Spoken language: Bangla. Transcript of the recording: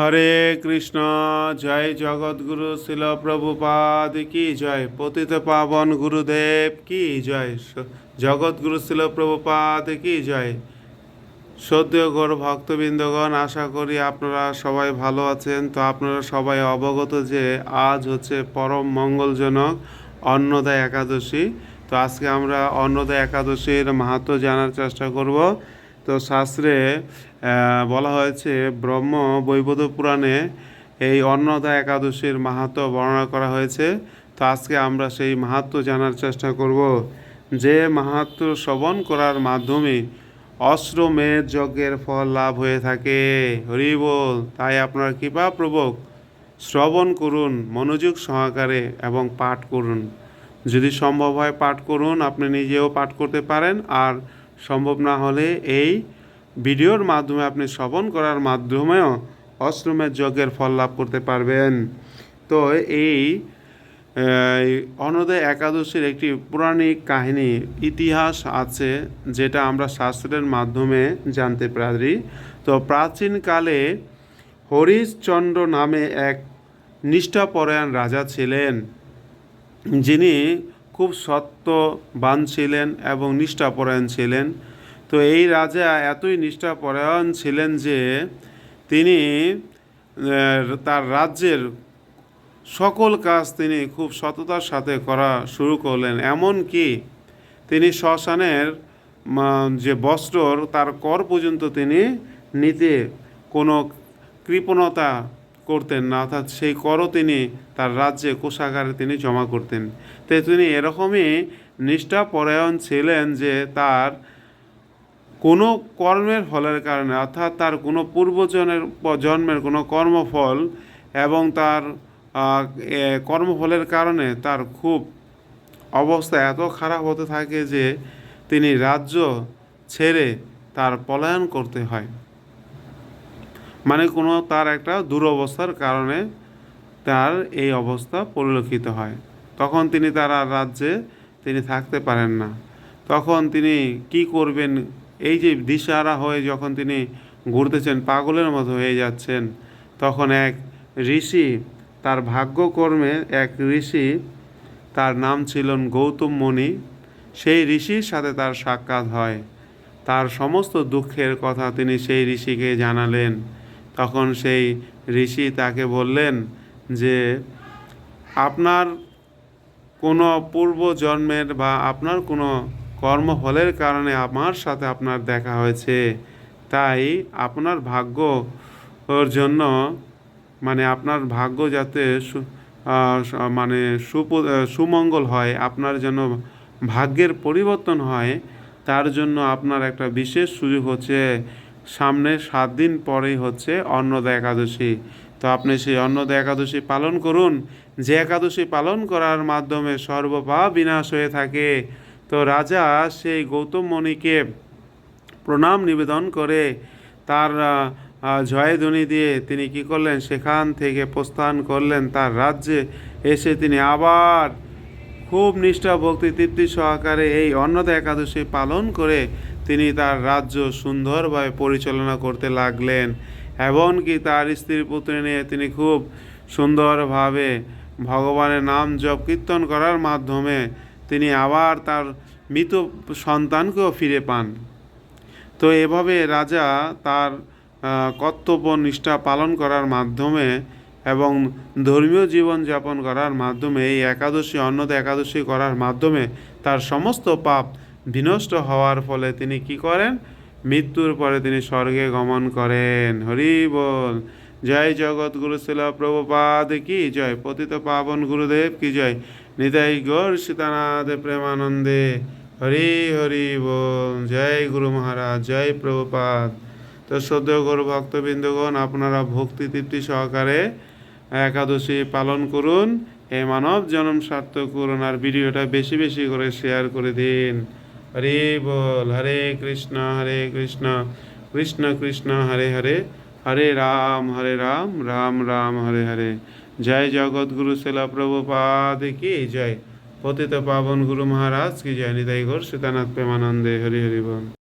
হরে কৃষ্ণ, জয় জগৎগুরু শিল প্রভুপাদ, কি জয় পতিত পাবন গুরুদেব, কি জয় জগৎগুরু শিল প্রভুপাদ, কি জয় সদ্য গৌর ভক্তবৃন্দগণ, আশা করি আপনারা সবাই ভালো আছেন। তো আপনারা সবাই অবগত যে আজ হচ্ছে পরম মঙ্গলজনক অন্নদায় একাদশী। তো আজকে আমরা অন্নদায় একাদশীর মাহাত্ম জানার চেষ্টা করব। তো শাস্ত্রে বলা হয়েছে, ব্রহ্ম বৈবত পুরাণে এই অন্নদা একাদশীর মাহাত্ম বর্ণনা করা হয়েছে। তো আজকে আমরা সেই মাহাত্ম জানার চেষ্টা করব। যে মাহাত্ম শ্রবণ করার মাধ্যমে অশ্রমের যজ্ঞের ফল লাভ হয়ে থাকে। হরি বল, তাই আপনার কৃপাপ্রবক শ্রবণ করুন, মনোযোগ সহকারে এবং পাঠ করুন। যদি সম্ভব হয় পাঠ করুন, আপনি নিজেও পাঠ করতে পারেন। আর সম্ভব না হলে এই ভিডিওর মাধ্যমে আপনি শ্রবণ করার মাধ্যমেও অশ্রমের যজ্ঞের ফল লাভ করতে পারবেন। তো এই এই একাদশীর একটি পৌরাণিক কাহিনী, ইতিহাস আছে যেটা আমরা শাস্ত্রের মাধ্যমে জানতে পারি। তো প্রাচীনকালে হরিশচন্দ্র নামে এক নিষ্ঠাপরায়ণ রাজা ছিলেন। যিনি খুব সত্যবান ছিলেন এবং নিষ্ঠাপরায়ণ ছিলেন। তো এই রাজা এতই নিষ্ঠাপরায়ণ ছিলেন যে তিনি তার রাজ্যের সকল কাজ তিনি খুব সততার সাথে করা শুরু করলেন। এমন কি তিনি শ্মশানের যে বস্ত্র তার কর পর্যন্ত তিনি নিতে কোনো কৃপণতা করতেন না। অর্থাৎ সেই করও তিনি তার রাজ্যে কোষাগারে তিনি জমা করতেন। তাই তিনি এরকমই নিষ্ঠাপরায়ণ ছিলেন যে তার কোনো কর্মের ফলের কারণে, অর্থাৎ তার কোনো পূর্বজনের জন্মের কোনো কর্মফল এবং তার কর্মফলের কারণে তার খুব অবস্থা এত খারাপ হতে থাকে যে তিনি রাজ্য ছেড়ে তার পলায়ন করতে হয়। মানে কোনো তার একটা দুরবস্থার কারণে তার এই অবস্থা পরিলক্ষিত হয়। তখন তিনি তার রাজ্যে তিনি থাকতে পারেন না। তখন তিনি কি করবেন এই যে দিশাহারা হয়ে যখন তিনি ঘুরতেছেন, পাগলের মতো হয়ে যাচ্ছেন, তখন এক ঋষি, তার ভাগ্যকর্মে এক ঋষি, তার নাম ছিলেন গৌতম মুনি। সেই ঋষির সাথে তার সাক্ষাৎ হয়। তার সমস্ত দুঃখের কথা তিনি সেই ঋষিকে জানালেন। তখন সেই ঋষি তাকে বললেন যে, আপনার কোনো পূর্ব জন্মের বা আপনার কোনো কর্মফলের কারণে আমার সাথে আপনার দেখা হয়েছে। তাই আপনার ভাগ্য ওর জন্য মানে আপনার ভাগ্য যাতে মানে সুপ সুমঙ্গল হয়, আপনার যেন ভাগ্যের পরিবর্তন হয়, তার জন্য আপনার একটা বিশেষ সুযোগ হচ্ছে। সামনে সাত দিন পরেই হচ্ছে অন্নদা একাদশী। তো আপনি সেই অন্নদা একাদশী পালন করুন। যে একাদশী পালন করার মাধ্যমে সর্বপাপ বিনাশ হয়ে থাকে। তো রাজা সেই গৌতম মণিকে প্রণাম নিবেদন করে তার জয়ধ্বনি দিয়ে তিনি কি করলেন? সেখান থেকে প্রস্থান করলেন তার রাজ্যে। এসে তিনি আবার খুব নিষ্ঠা, ভক্তি, তৃপ্তি সহকারে এই অন্নদা একাদশী পালন করে তিনি তার রাজ্য সুন্দরভাবে পরিচালনা করতে লাগলেন। এমনকি তার স্ত্রী পুত্র নিয়ে তিনি খুব সুন্দরভাবে ভগবানের নাম জপ কীর্তন করার মাধ্যমে তিনি আবার তার মৃত সন্তানকেও ফিরে পান। তো এভাবে রাজা তার কর্তব্য, নিষ্ঠা পালন করার মাধ্যমে এবং ধর্মীয় জীবন যাপন করার মাধ্যমে, এই একাদশী অন্নদা একাদশী করার মাধ্যমে তার সমস্ত পাপ বিনষ্ট হওয়ার ফলে তিনি কি করেন? মৃত্যুর পরে তিনি স্বর্গে গমন করেন। হরি বল। জয় জগৎ গুরু শিল প্রভুপাদ কি জয়। পতিত পাবন গুরুদেব কি জয়। নিতাই গৌর সীতানাথ প্রেমানন্দে। হরি হরি বল। জয় গুরু মহারাজ, জয় প্রভুপাদ। তো সদ্য গুরু ভক্তবৃন্দগণ, আপনারা ভক্তি তৃপ্তি সহকারে একাদশী পালন করুন। এই মানব জন্ম সার্থক করুন আর ভিডিওটা বেশি বেশি করে শেয়ার করে দিন। হরে বল। হরে কৃষ্ণ হরে কৃষ্ণ। কৃষ্ণ কৃষ্ণ, হরে হরে। হরে রাম হরে রাম রাম রাম, হরে হরে। জয় জগৎগুরু শিলা প্রভুপাদ কি জয়। পতিত পাবন গুরু মহারাজ কি জয়। নিতাই ঘোর সীতানাথ প্রেমানন্দে। হরি হরি বল।